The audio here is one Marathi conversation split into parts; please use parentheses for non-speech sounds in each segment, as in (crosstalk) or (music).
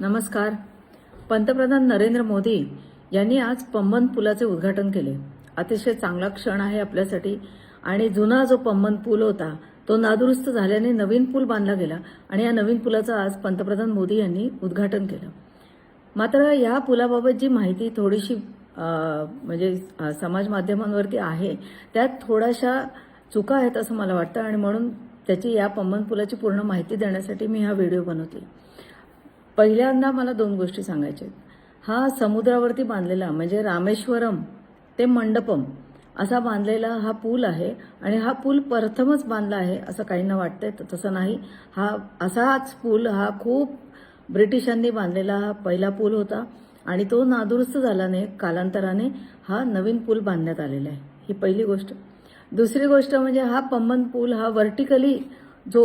नमस्कार. पंतप्रधान नरेंद्र मोदी यांनी आज पंबन पुलाचे उद्घाटन केले. अतिशय चांगला क्षण आहे आपल्यासाठी आणि जुना जो पंबन पूल होता तो नादुरुस्त झाल्याने नवीन पूल बांधला गेला आणि या नवीन पुलाचं आज पंतप्रधान मोदी यांनी उद्घाटन केलं. मात्र या पुलाबाबत जी माहिती थोडीशी म्हणजे समाज माध्यमांवरती आहे त्यात थोड्याशा चुका आहेत असं मला वाटतं आणि म्हणून त्याची या पंबन पुलाची पूर्ण माहिती देण्यासाठी मी हा व्हिडिओ बनवते. पहिल्यांदा मला दोन गोष्टी सांगायच्या आहेत. हा समुद्रावरती बांधलेला म्हणजे रामेश्वरम ते मंडपम असा बांधलेला हा पूल आहे आणि हा पूल प्रथमच बांधला आहे असं काहींना वाटतंय तर तसं नाही. हा असाच पूल हा खूप ब्रिटिशांनी बांधलेला हा पहिला पूल होता आणि तो नादुरुस्त झाल्याने कालांतराने हा नवीन पूल बांधण्यात आलेला आहे. ही पहिली गोष्ट. दुसरी गोष्ट म्हणजे हा पंबन पूल हा व्हर्टिकली जो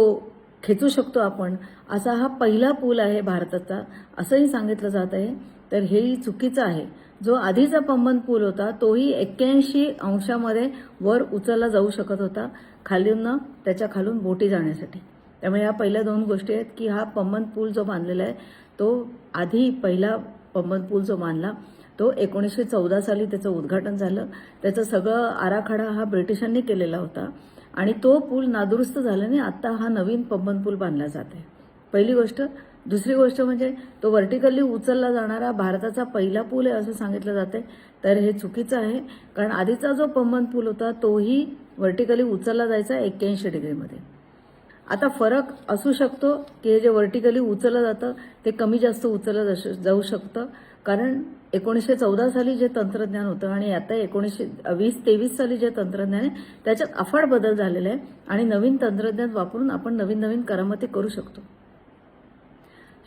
खेचू शकतो आपण. असा हा पहिला पूल आहे भारताचा. असंही सांगितलं जात आहे. तर हेही चुकीचं आहे. जो आधीचा पंबन पूल होता तोही एक्क्याऐंशी अंशामध्ये वर उचलला जाऊ शकत होता खालून त्याच्या खालून बोटी जाण्यासाठी. त्यामुळे ह्या पहिल्या दोन गोष्टी आहेत की हा पंबन पूल जो बांधलेला आहे तो आधी पहिला पंबन पूल जो बांधला तो एकोणीसशे चौदा साली त्याचं उद्घाटन झालं. त्याचं सगळं आराखडा हा ब्रिटिशांनी केलेला होता. आणि तो पूल नादुरुस्त झाल्याने आता हा नवीन पंबन पूल बांधला जात आहे. पहिली गोष्ट दुसरी गोष्ट म्हणजे तो व्हर्टिकली उचलला जाणारा भारताचा पहिला पूल आहे असं सांगितलं जाते. तर हे चुकीचं आहे कारण आधीचा जो पंबन पूल होता तोही व्हर्टिकली उचलला जायचा एक्क्याऐंशी डिग्रीमध्ये. आता फरक असू शकतो की हे जे व्हर्टिकली उचललं जातं ते कमी जास्त उचललं जाऊ शकतं. कारण एकोणीसशे चौदा साली जे तंत्रज्ञान होतं आणि आता एकोणीसशे वीस तेवीस साली जे तंत्रज्ञान आहे त्याच्यात अफाट बदल झालेला आहे आणि नवीन तंत्रज्ञान वापरून आपण नवीन नवीन करामती करू शकतो.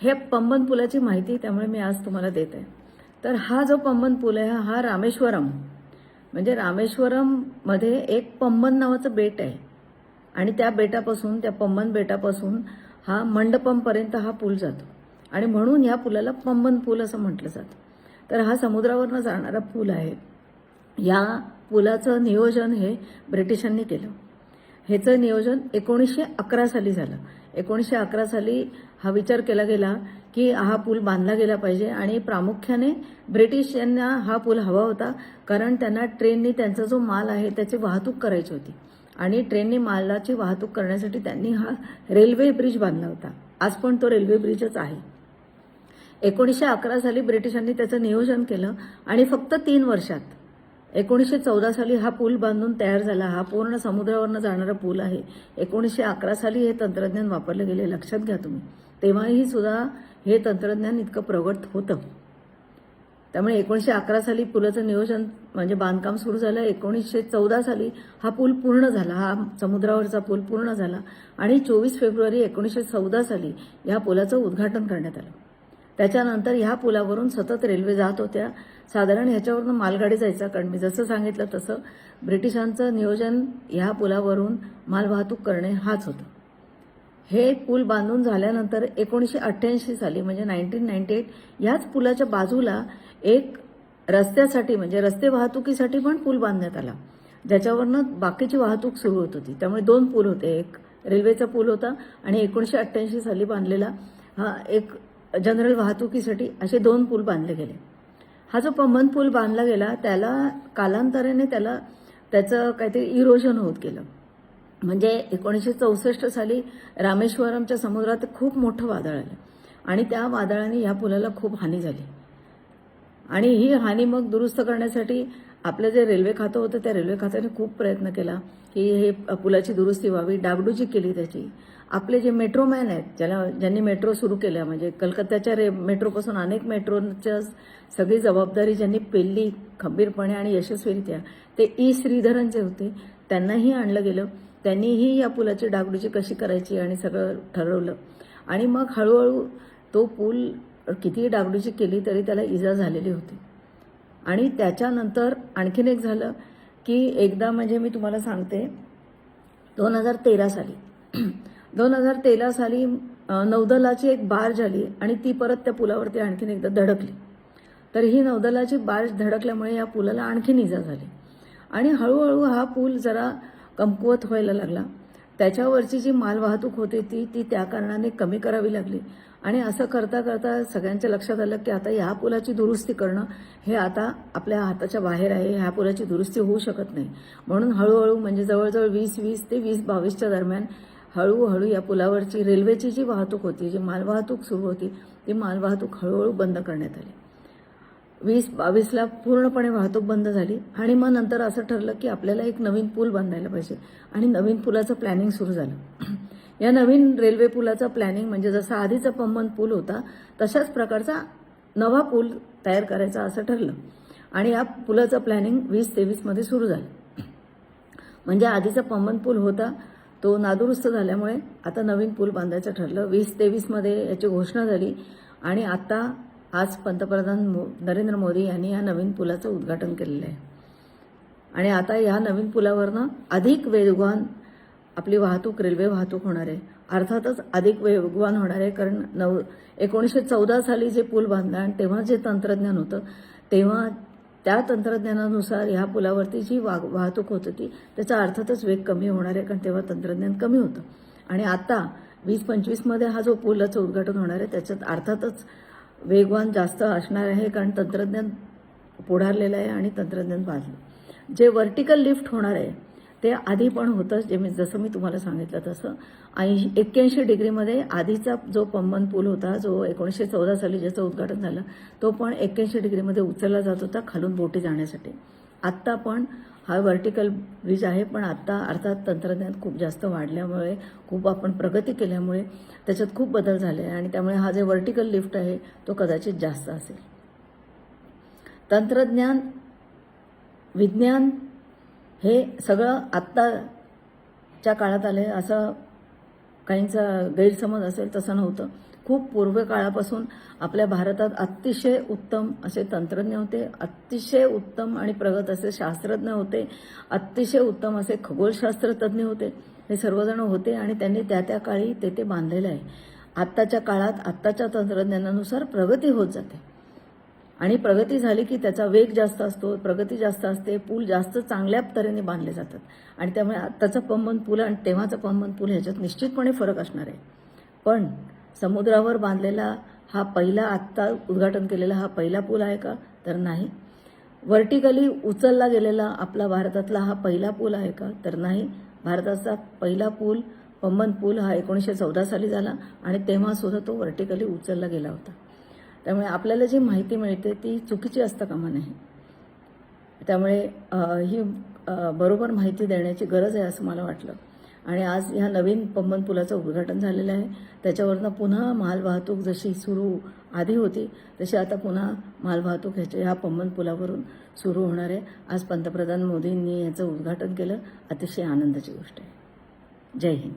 हे पंबन पुलाची माहिती त्यामुळे मी आज तुम्हाला देत आहे. तर हा जो पंबन पूल आहे हा रामेश्वरम. म्हणजे रामेश्वरममध्ये एक पंबन नावाचं बेट आहे. आणि त्या बेटापासून त्या पंबन बेटापासून हा मंडपमपर्यंत हा पूल जातो. आणि म्हणून या पुलाला पंबन पूल असं म्हटलं जातं. तर हा समुद्रावरनं जाणारा पूल आहे. या पुलाचं नियोजन हे ब्रिटिशांनी केलं. ह्याचं नियोजन एकोणीसशे अकरा साली झालं. एकोणीसशे अकरा साली हा विचार केला गेला की हा पूल बांधला गेला पाहिजे आणि प्रामुख्याने ब्रिटिश यांना हा पूल हवा होता कारण त्यांना ट्रेननी त्यांचा जो माल आहे त्याची वाहतूक करायची होती. आणि ट्रेनने मालाची वाहतूक करण्यासाठी त्यांनी हा रेल्वे ब्रिज बांधला होता. आज पण तो रेल्वे ब्रिजच आहे. एकोणीसशे अकरा साली ब्रिटिशांनी त्याचं नियोजन केलं आणि फक्त तीन वर्षात एकोणीसशे चौदा साली हा पूल बांधून तयार झाला. हा पूर्ण समुद्रावरनं जाणारा पूल आहे. एकोणीसशे अकरा साली हे तंत्रज्ञान वापरलं गेले लक्षात घ्या तुम्ही. तेव्हाही सुद्धा हे तंत्रज्ञान इतकं प्रगत होतं. त्यामुळे एकोणीसशे अकरा साली पुलाचं नियोजन म्हणजे बांधकाम सुरू झालं. एकोणीसशे चौदा साली हा पूल पूर्ण झाला. हा समुद्रावरचा पूल पूर्ण झाला. आणि चोवीस फेब्रुवारी एकोणीसशे चौदा साली या पुलाचं उद्घाटन करण्यात आलं. त्याच्यानंतर ह्या पुलावरून सतत रेल्वे जात होत्या. साधारण ह्याच्यावरून मालगाडी जायचा कारण मी जसं सांगितलं तसं ब्रिटिशांचं नियोजन ह्या पुलावरून मालवाहतूक करणे हाच होतं. हे पूल बांधून झाल्यानंतर एकोणीसशे अठ्ठ्याऐंशी साली म्हणजे नाईन्टीन नाईन्टी एट ह्याच पुलाच्या बाजूला एक रस्त्यासाठी म्हणजे रस्ते वाहतुकीसाठी पण पूल बांधण्यात आला. ज्याच्यावरनं बाकीची वाहतूक सुरू होत होती. त्यामुळे दोन पूल होते. एक रेल्वेचा पूल होता आणि एकोणीसशे अठ्ठ्याऐंशी साली बांधलेला हा एक जनरल वाहतुकीसाठी असे दोन पूल बांधले गेले. हा जो पंबन पूल बांधला गेला त्याला कालांतराने त्याला त्याचं काहीतरी इरोजन होत गेलं. म्हणजे एकोणीसशे चौसष्ट साली रामेश्वरमच्या समुद्रात खूप मोठं वादळ आलं. आणि त्या वादळाने या पुलाला खूप हानी झाली. आणि ही हानी मग दुरुस्त करण्यासाठी आपलं जे रेल्वे खातं होतं त्या रेल्वे खात्याने खूप प्रयत्न केला की हे पुलाची दुरुस्ती व्हावी. डागडुजी केली त्याची. आपले जे मेट्रोमॅन आहेत ज्याला ज्यांनी मेट्रो सुरू केल्या म्हणजे कलकत्त्याच्या रे मेट्रोपासून अनेक मेट्रोच्या सगळी जबाबदारी ज्यांनी पेलली खंबीरपणे आणि यशस्वीरित्या ते ई श्रीधरन जे होते त्यांनाही आणलं गेलं. त्यांनीही या पुलाची डागडुजी कशी करायची आणि सगळं ठरवलं. आणि मग हळूहळू तो पूल कितीही डागडुजी केली तरी त्याला इजा झालेली होती. आणि त्याच्यानंतर आणखीन एक झालं की एकदा म्हणजे मी तुम्हाला सांगते दोन हजार तेरा साली. (clears throat) दोन हजार तेरा साली नौदलाची एक बार्ज आली आणि ती परत त्या पुलावरती आणखीन एकदा धडकली. तर ही नौदलाची बार्ज धडकल्यामुळे या पुलाला आणखीन इजा झाली. आणि हळूहळू हा पूल जरा कमकुवत व्हायला लागला. त्याच्यावरची जी मालवाहतूक होती ती ती त्या कारणाने कमी करावी लागली. आणि असं करता करता सगळ्यांच्या लक्षात आलं की आता ह्या पुलाची दुरुस्ती करणं हे आता आपल्या हाताच्या बाहेर आहे. ह्या पुलाची दुरुस्ती होऊ शकत नाही. म्हणून हळूहळू म्हणजे जवळजवळ वीस वीस ते वीस बावीसच्या दरम्यान हळूहळू या पुलावरची रेल्वेची जी वाहतूक होती जी मालवाहतूक सुरू होती ती मालवाहतूक हळूहळू बंद करण्यात आली. वीस बावीसला पूर्णपणे वाहतूक बंद झाली आणि मग नंतर असं ठरलं की आपल्याला एक नवीन पूल बांधायला पाहिजे आणि नवीन पुलाचं प्लॅनिंग सुरू झालं. (clears throat) या नवीन रेल्वे पुलाचं प्लॅनिंग म्हणजे जसा आधीचा पंबन पूल होता तशाच प्रकारचा नवा पूल तयार करायचा असं ठरलं. आणि या पुलाचं प्लॅनिंग वीस तेवीसमध्ये सुरू झालं. (clears throat) म्हणजे आधीचा पंबन पूल होता तो नादुरुस्त झाल्यामुळे आता नवीन पूल बांधायचं ठरलं. वीस तेवीसमध्ये याची घोषणा झाली आणि आता आज पंतप्रधान मो नरेंद्र मोदी यांनी या नवीन पुलाचं उद्घाटन केलेलं आहे. आणि आता या नवीन पुलावरनं अधिक वेगवान आपली वाहतूक रेल्वे वाहतूक होणार आहे. अर्थातच अधिक वेगवान होणार आहे कारण नऊ एकोणीसशे चौदा साली जे पूल बांधला आणि तेव्हा जे तंत्रज्ञान होतं तेव्हा त्या तंत्रज्ञानानुसार ह्या पुलावरती जी वा वाहतूक होत होती त्याचा अर्थातच वेग कमी होणार आहे कारण तेव्हा तंत्रज्ञान कमी होतं. आणि आता वीस पंचवीसमध्ये हा जो पुलाचं उद्घाटन होणार आहे त्याच्यात अर्थातच वेगवान जास्त असणार आहे कारण तंत्रज्ञान पुढारलेलं आहे आणि तंत्रज्ञान वाढलं. जे व्हर्टिकल लिफ्ट होणार आहे ते आधी पण होतं जे मी जसं मी तुम्हाला सांगितलं तसं. ऐंशी एक्क्याऐंशी डिग्रीमध्ये आधीचा जो पंबन पूल होता जो एकोणीसशे चौदा साली ज्याचं उद्घाटन झालं तो पण एक्क्याऐंशी डिग्रीमध्ये उचलला जात होता खालून बोटी जाण्यासाठी. आत्ता पण हा व्हर्टिकल ब्रिज आहे पण आत्ता अर्थात तंत्रज्ञान खूप जास्त वाढल्यामुळे खूप आपण प्रगती केल्यामुळे त्याच्यात खूप बदल झाले आहे आणि त्यामुळे हा जे व्हर्टिकल लिफ्ट आहे तो कदाचित जास्त असेल. तंत्रज्ञान विज्ञान हे सगळं आत्ताच्या काळात आले असं काहींचा गैरसमज असेल तसं नव्हतं. खूप पूर्व काळापासून आपल्या भारतात अतिशय उत्तम असे तंत्रज्ञ होते अतिशय उत्तम आणि प्रगत असे शास्त्रज्ञ होते अतिशय उत्तम असे खगोलशास्त्रतज्ञ होते. हे सर्वजण होते आणि त्यांनी त्या त्या काळी ते ते बांधलेलं आहे. आत्ताच्या काळात आत्ताच्या तंत्रज्ञानानुसार प्रगती होत जाते. आणि प्रगती झाली की त्याचा वेग जास्त असतो प्रगती जास्त असते पूल जास्त चांगल्या तऱ्हेने बांधले जातात. आणि त्यामुळे आत्ताचा पंबन पूल आणि तेव्हाचा पंबन पूल ह्याच्यात निश्चितपणे फरक असणार आहे. पण समुद्रावर बांधलेला हा पहिला आत्ता उद्घाटन केलेला हा पहिला पूल आहे का? तर नाही. वर्टिकली उचलला गेलेला आपला भारतातला हा पहिला पूल आहे का? तर नाही. भारताचा पहिला पूल पंबन पूल हा एकोणीसशे चौदा साली झाला आणि तेव्हासुद्धा तो वर्टिकली उचलला गेला होता. त्यामुळे आपल्याला जी माहिती मिळते ती चुकीची असता कामा नाही त्यामुळे ही बरोबर माहिती देण्याची गरज आहे असं मला वाटलं. आणि आज ह्या नवीन पंबन पुलाचं उद्घाटन झालेलं आहे. त्याच्यावरनं पुन्हा मालवाहतूक जशी सुरू आधी होती तशी आता पुन्हा मालवाहतूक ह्याच्या ह्या पंबन पुलावरून सुरू होणार आहे. आज पंतप्रधान मोदींनी याचं उद्घाटन केलं. अतिशय आनंदाची गोष्ट आहे. जय हिंद.